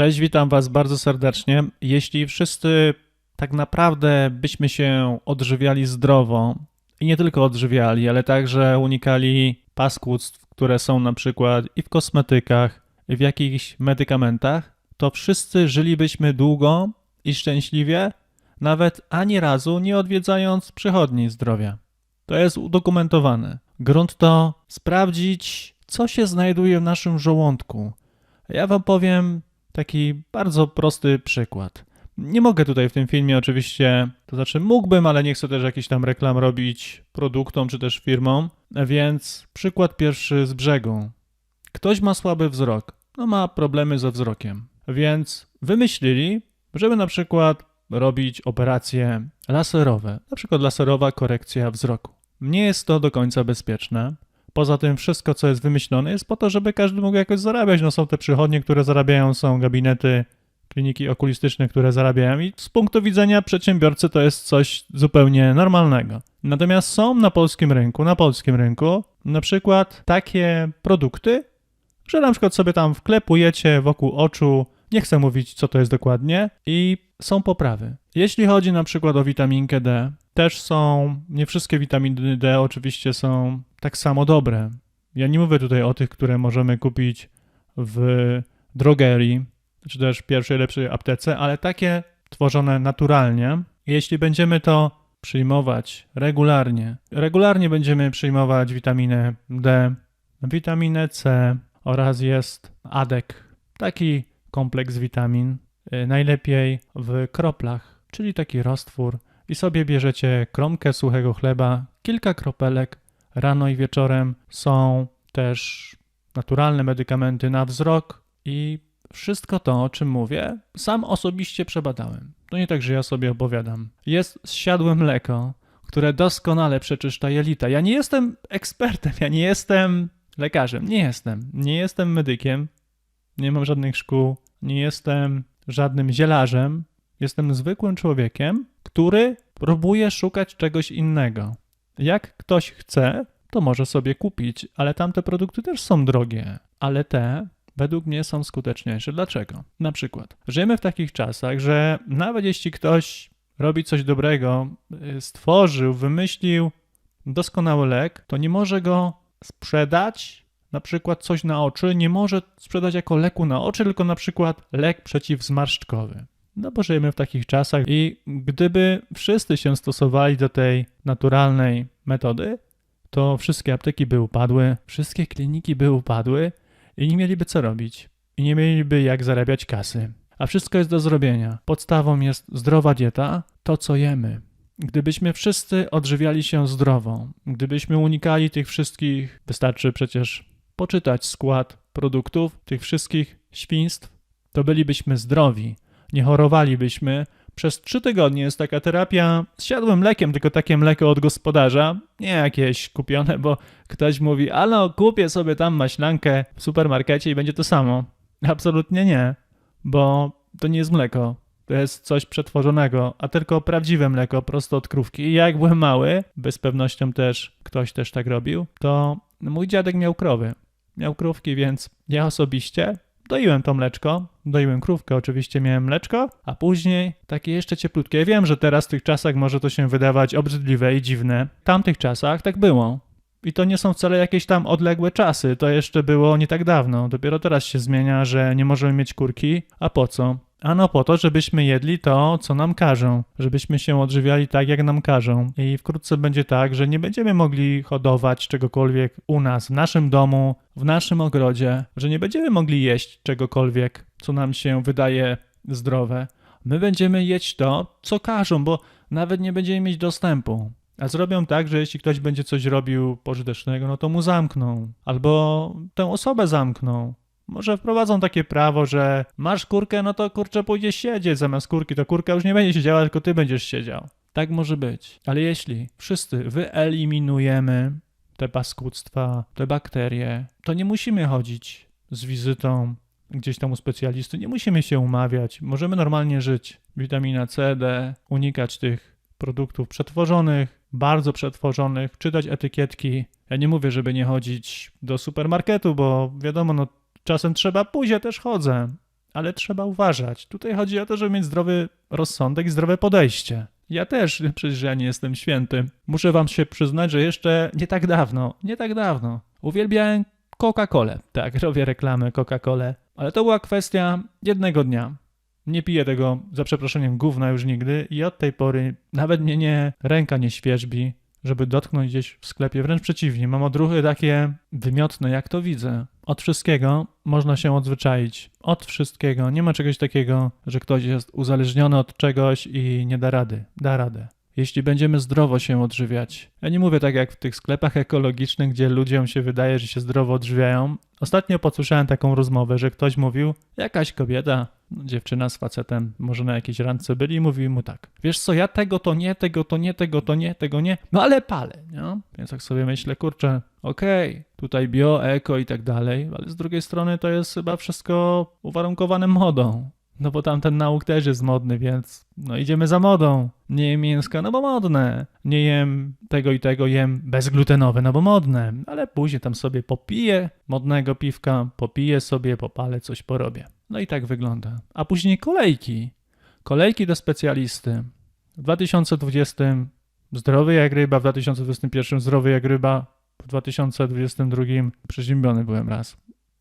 Cześć, witam Was bardzo serdecznie. Jeśli wszyscy tak naprawdę byśmy się odżywiali zdrowo i nie tylko odżywiali, ale także unikali paskudstw, które są na przykład i w kosmetykach, i w jakichś medykamentach, to wszyscy żylibyśmy długo i szczęśliwie, nawet ani razu nie odwiedzając przychodni zdrowia. To jest udokumentowane. Grunt to sprawdzić, co się znajduje w naszym żołądku. Ja Wam powiem taki bardzo prosty przykład. Nie mogę tutaj w tym filmie oczywiście, to znaczy mógłbym, ale nie chcę też jakiś tam reklam robić produktom czy też firmom, więc przykład pierwszy z brzegu. Ktoś ma słaby wzrok, no ma problemy ze wzrokiem, więc wymyślili, żeby na przykład robić operacje laserowe, na przykład laserowa korekcja wzroku. Nie jest to do końca bezpieczne. Poza tym wszystko, co jest wymyślone, jest po to, żeby każdy mógł jakoś zarabiać. No są te przychodnie, które zarabiają, są gabinety, kliniki okulistyczne, które zarabiają i z punktu widzenia przedsiębiorcy to jest coś zupełnie normalnego. Natomiast są na polskim rynku, na polskim rynku na przykład takie produkty, że na przykład sobie tam wklepujecie wokół oczu, nie chcę mówić co to jest dokładnie, i są poprawy. Jeśli chodzi na przykład o witaminkę D, też są, nie wszystkie witaminy D oczywiście są tak samo dobre. Ja nie mówię tutaj o tych, które możemy kupić w drogerii, czy też pierwszej lepszej aptece, ale takie tworzone naturalnie. Jeśli będziemy to przyjmować regularnie, regularnie będziemy przyjmować witaminę D, witaminę C oraz jest ADEK, taki kompleks witamin, y, najlepiej w kroplach, czyli taki roztwór i sobie bierzecie kromkę suchego chleba, kilka kropelek rano i wieczorem. Są też naturalne medykamenty na wzrok i wszystko to, o czym mówię, sam osobiście przebadałem. To nie tak, że ja sobie opowiadam. Jest zsiadłe mleko, które doskonale przeczyszcza jelita. Ja nie jestem ekspertem, ja nie jestem lekarzem, nie jestem. Nie jestem medykiem, nie mam żadnych szkół, nie jestem żadnym zielarzem. Jestem zwykłym człowiekiem, który próbuje szukać czegoś innego. Jak ktoś chce, to może sobie kupić, ale tamte produkty też są drogie, ale te według mnie są skuteczniejsze. Dlaczego? Na przykład, żyjemy w takich czasach, że nawet jeśli ktoś robi coś dobrego, y, stworzył, wymyślił doskonały lek, to nie może go sprzedać, na przykład coś na oczy, nie może sprzedać jako leku na oczy, tylko na przykład lek przeciwzmarszczkowy. No bo żyjemy w takich czasach i gdyby wszyscy się stosowali do tej naturalnej metody, to wszystkie apteki by upadły, wszystkie kliniki by upadły i nie mieliby co robić. I nie mieliby jak zarabiać kasy. A wszystko jest do zrobienia. Podstawą jest zdrowa dieta, to co jemy. Gdybyśmy wszyscy odżywiali się zdrowo, gdybyśmy unikali tych wszystkich, wystarczy przecież poczytać skład produktów, tych wszystkich świństw, to bylibyśmy zdrowi nie chorowalibyśmy. Przez trzy tygodnie jest taka terapia z siadłym mlekiem, tylko takie mleko od gospodarza, nie jakieś kupione, bo ktoś mówi, ale kupię sobie tam maślankę w supermarkecie i będzie to samo. Absolutnie nie, bo to nie jest mleko. To jest coś przetworzonego, a tylko prawdziwe mleko prosto od krówki. I jak byłem mały, bez pewnością też ktoś też tak robił, to mój dziadek miał krowy. Miał krówki, więc ja osobiście Doiłem to mleczko, doiłem krówkę, oczywiście miałem mleczko, a później takie jeszcze cieplutkie. Wiem, że teraz w tych czasach może to się wydawać obrzydliwe i dziwne. W tamtych czasach tak było. I to nie są wcale jakieś tam odległe czasy, to jeszcze było nie tak dawno. Dopiero teraz się zmienia, że nie możemy mieć kurki. A po co? Ano po to, żebyśmy jedli to, co nam każą, żebyśmy się odżywiali tak, jak nam każą. I wkrótce będzie tak, że nie będziemy mogli hodować czegokolwiek u nas, w naszym domu, w naszym ogrodzie, że nie będziemy mogli jeść czegokolwiek, co nam się wydaje zdrowe. My będziemy jeść to, co każą, bo nawet nie będziemy mieć dostępu. A zrobią tak, że jeśli ktoś będzie coś robił pożytecznego, no to mu zamkną. Albo tę osobę zamkną. Może wprowadzą takie prawo, że masz kurkę, no to kurczę pójdziesz siedzieć zamiast kurki, to kurka już nie będzie siedziała, tylko ty będziesz siedział. Tak może być. Ale jeśli wszyscy wyeliminujemy te paskudztwa, te bakterie, to nie musimy chodzić z wizytą gdzieś tam u specjalisty, nie musimy się umawiać, możemy normalnie żyć. Witamina C, D, unikać tych produktów przetworzonych, bardzo przetworzonych, czytać etykietki. Ja nie mówię, żeby nie chodzić do supermarketu, bo wiadomo, no czasem trzeba ja też chodzę, ale trzeba uważać. Tutaj chodzi o to, żeby mieć zdrowy rozsądek i zdrowe podejście. Ja też, przecież ja nie jestem święty. Muszę wam się przyznać, że jeszcze nie tak dawno, nie tak dawno uwielbiałem Coca-Colę. Tak, robię reklamę Coca-Colę. Ale to była kwestia jednego dnia. Nie piję tego, za przeproszeniem, gówna już nigdy i od tej pory nawet mnie nie, ręka nie świerzbi, żeby dotknąć gdzieś w sklepie. Wręcz przeciwnie, mam odruchy takie wymiotne, jak to widzę. Od wszystkiego można się odzwyczaić. Od wszystkiego. Nie ma czegoś takiego, że ktoś jest uzależniony od czegoś i nie da rady. Da radę. Jeśli będziemy zdrowo się odżywiać. Ja nie mówię tak jak w tych sklepach ekologicznych, gdzie ludziom się wydaje, że się zdrowo odżywiają. Ostatnio posłyszałem taką rozmowę, że ktoś mówił, jakaś kobieta, dziewczyna z facetem, może na jakiejś randce byli i mówił mu tak, wiesz co, ja tego to nie, tego to nie, tego to nie, tego nie, no ale palę, nie? Więc tak sobie myślę, kurczę, okej, tutaj bio, eko i tak dalej, ale z drugiej strony to jest chyba wszystko uwarunkowane modą. No bo tamten nauk też jest modny, więc no idziemy za modą. Nie jem mięska, no bo modne. Nie jem tego i tego, jem bezglutenowe, no bo modne. Ale później tam sobie popiję modnego piwka, popiję sobie, popalę, coś porobię. No i tak wygląda. A później kolejki. Kolejki do specjalisty. W 2020 zdrowy jak ryba, w 2021 zdrowy jak ryba, w 2022 przeziębiony byłem raz.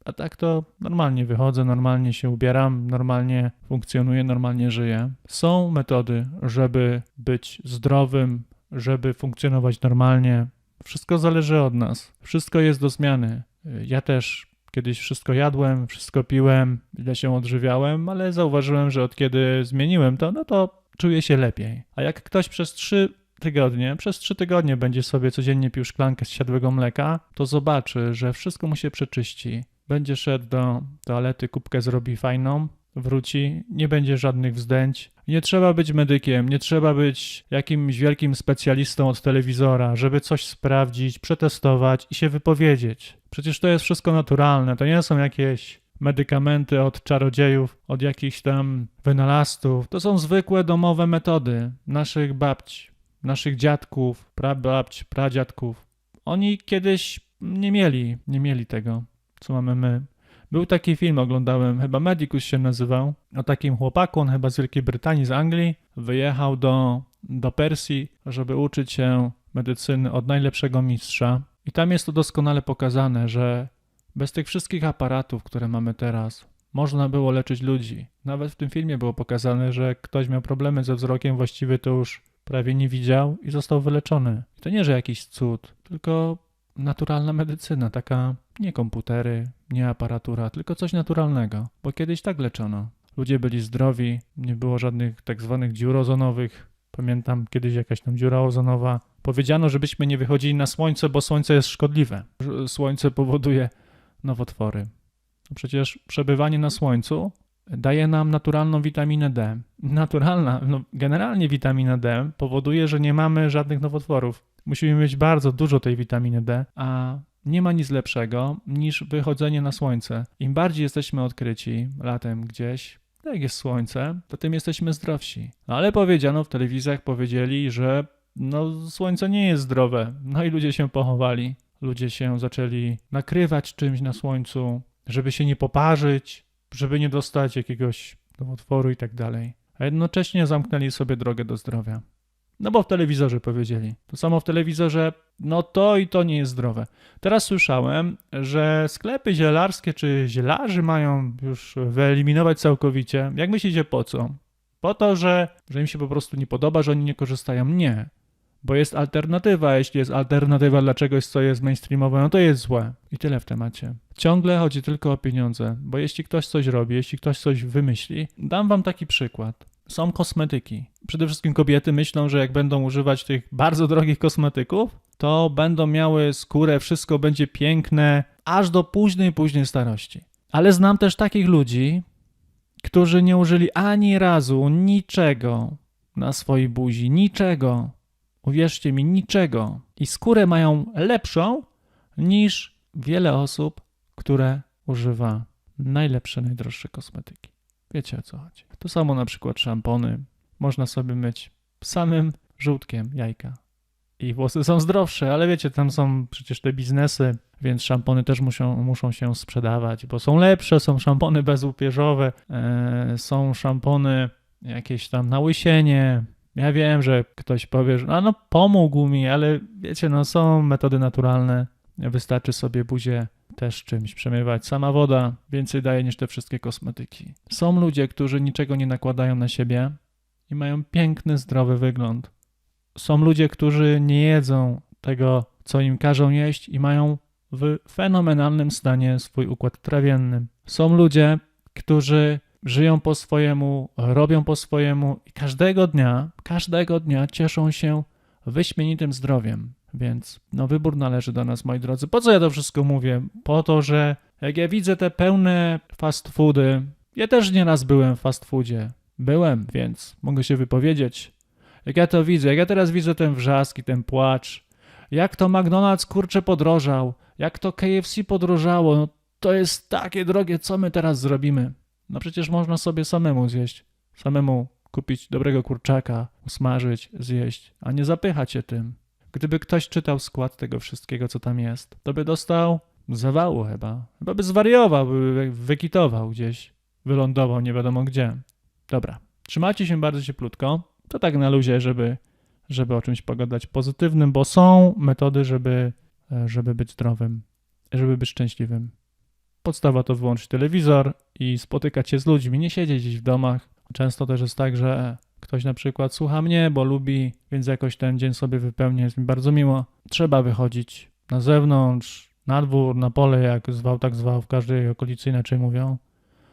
A tak to normalnie wychodzę, normalnie się ubieram, normalnie funkcjonuję, normalnie żyję. Są metody, żeby być zdrowym, żeby funkcjonować normalnie. Wszystko zależy od nas. Wszystko jest do zmiany. Ja też kiedyś wszystko jadłem, wszystko piłem, źle się odżywiałem, ale zauważyłem, że od kiedy zmieniłem to, no to czuję się lepiej. A jak ktoś przez trzy tygodnie, przez trzy tygodnie będzie sobie codziennie pił szklankę z siadłego mleka, to zobaczy, że wszystko mu się przeczyści będzie szedł do toalety, kubkę zrobi fajną, wróci, nie będzie żadnych wzdęć. Nie trzeba być medykiem, nie trzeba być jakimś wielkim specjalistą od telewizora, żeby coś sprawdzić, przetestować i się wypowiedzieć. Przecież to jest wszystko naturalne, to nie są jakieś medykamenty od czarodziejów, od jakichś tam wynalazców. To są zwykłe domowe metody naszych babci, naszych dziadków, prababć, pradziadków. Oni kiedyś nie mieli, nie mieli tego co mamy my. Był taki film, oglądałem, chyba Medicus się nazywał, o takim chłopaku, on chyba z Wielkiej Brytanii, z Anglii, wyjechał do, do Persji, żeby uczyć się medycyny od najlepszego mistrza. I tam jest to doskonale pokazane, że bez tych wszystkich aparatów, które mamy teraz, można było leczyć ludzi. Nawet w tym filmie było pokazane, że ktoś miał problemy ze wzrokiem, właściwie to już prawie nie widział i został wyleczony. I to nie, że jakiś cud, tylko naturalna medycyna, taka nie komputery, nie aparatura, tylko coś naturalnego, bo kiedyś tak leczono. Ludzie byli zdrowi, nie było żadnych tak zwanych dziur ozonowych. Pamiętam kiedyś jakaś tam dziura ozonowa. Powiedziano, żebyśmy nie wychodzili na słońce, bo słońce jest szkodliwe. Słońce powoduje nowotwory. Przecież przebywanie na słońcu daje nam naturalną witaminę D. Naturalna, no generalnie witamina D powoduje, że nie mamy żadnych nowotworów. Musimy mieć bardzo dużo tej witaminy D, a nie ma nic lepszego niż wychodzenie na słońce. Im bardziej jesteśmy odkryci latem gdzieś, tak jak jest słońce, to tym jesteśmy zdrowsi. No ale powiedziano w telewizjach, powiedzieli, że no słońce nie jest zdrowe. No i ludzie się pochowali. Ludzie się zaczęli nakrywać czymś na słońcu, żeby się nie poparzyć, żeby nie dostać jakiegoś nowotworu i tak dalej. A jednocześnie zamknęli sobie drogę do zdrowia. No bo w telewizorze powiedzieli. To samo w telewizorze, no to i to nie jest zdrowe. Teraz słyszałem, że sklepy zielarskie czy zielarzy mają już wyeliminować całkowicie. Jak myślicie po co? Po to, że, że im się po prostu nie podoba, że oni nie korzystają? Nie. Bo jest alternatywa. Jeśli jest alternatywa dla czegoś, co jest mainstreamowe, no to jest złe. I tyle w temacie. Ciągle chodzi tylko o pieniądze, bo jeśli ktoś coś robi, jeśli ktoś coś wymyśli, dam wam taki przykład są kosmetyki. Przede wszystkim kobiety myślą, że jak będą używać tych bardzo drogich kosmetyków, to będą miały skórę, wszystko będzie piękne, aż do późnej, późnej starości. Ale znam też takich ludzi, którzy nie użyli ani razu niczego na swojej buzi, niczego. Uwierzcie mi, niczego. I skórę mają lepszą niż wiele osób, które używa najlepsze, najdroższe kosmetyki. Wiecie o co chodzi. To samo na przykład szampony. Można sobie myć samym żółtkiem jajka. i włosy są zdrowsze, ale wiecie, tam są przecież te biznesy, więc szampony też muszą, muszą się sprzedawać, bo są lepsze, są szampony bezłupieżowe, e, są szampony jakieś tam na łysienie. Ja wiem, że ktoś powie, że no pomógł mi, ale wiecie, no są metody naturalne. Wystarczy sobie buzię też czymś przemywać. Sama woda więcej daje niż te wszystkie kosmetyki. Są ludzie, którzy niczego nie nakładają na siebie i mają piękny, zdrowy wygląd. Są ludzie, którzy nie jedzą tego, co im każą jeść i mają w fenomenalnym stanie swój układ trawienny. Są ludzie, którzy żyją po swojemu, robią po swojemu i każdego dnia, każdego dnia cieszą się wyśmienitym zdrowiem. Więc no wybór należy do nas, moi drodzy. Po co ja to wszystko mówię? Po to, że jak ja widzę te pełne fast foody, ja też nieraz byłem w fast foodzie. Byłem, więc mogę się wypowiedzieć. Jak ja to widzę, jak ja teraz widzę ten wrzask i ten płacz, jak to McDonald's kurczę podrożał, jak to KFC podrożało, no to jest takie drogie, co my teraz zrobimy? No przecież można sobie samemu zjeść, samemu kupić dobrego kurczaka, usmażyć, zjeść, a nie zapychać się tym. Gdyby ktoś czytał skład tego wszystkiego, co tam jest, to by dostał zawału chyba. Chyba by zwariował, by wykitował gdzieś, wylądował nie wiadomo gdzie. Dobra, trzymajcie się bardzo cieplutko. To tak na luzie, żeby, żeby o czymś pogadać pozytywnym, bo są metody, żeby, żeby być zdrowym, żeby być szczęśliwym. Podstawa to wyłączyć telewizor i spotykać się z ludźmi, nie siedzieć gdzieś w domach. Często też jest tak, że ktoś na przykład słucha mnie, bo lubi, więc jakoś ten dzień sobie wypełnia, jest mi bardzo miło. Trzeba wychodzić na zewnątrz, na dwór, na pole, jak zwał, tak zwał, w każdej okolicy inaczej mówią.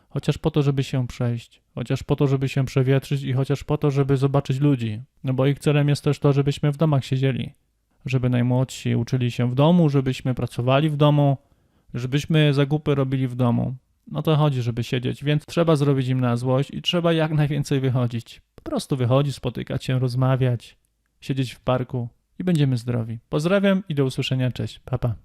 Chociaż po to, żeby się przejść, chociaż po to, żeby się przewietrzyć i chociaż po to, żeby zobaczyć ludzi. No bo ich celem jest też to, żebyśmy w domach siedzieli. Żeby najmłodsi uczyli się w domu, żebyśmy pracowali w domu, żebyśmy zakupy robili w domu. No to chodzi, żeby siedzieć, więc trzeba zrobić im na złość i trzeba jak najwięcej wychodzić. Po prostu wychodzić, spotykać się, rozmawiać, siedzieć w parku i będziemy zdrowi. Pozdrawiam i do usłyszenia. Cześć. Papa. Pa.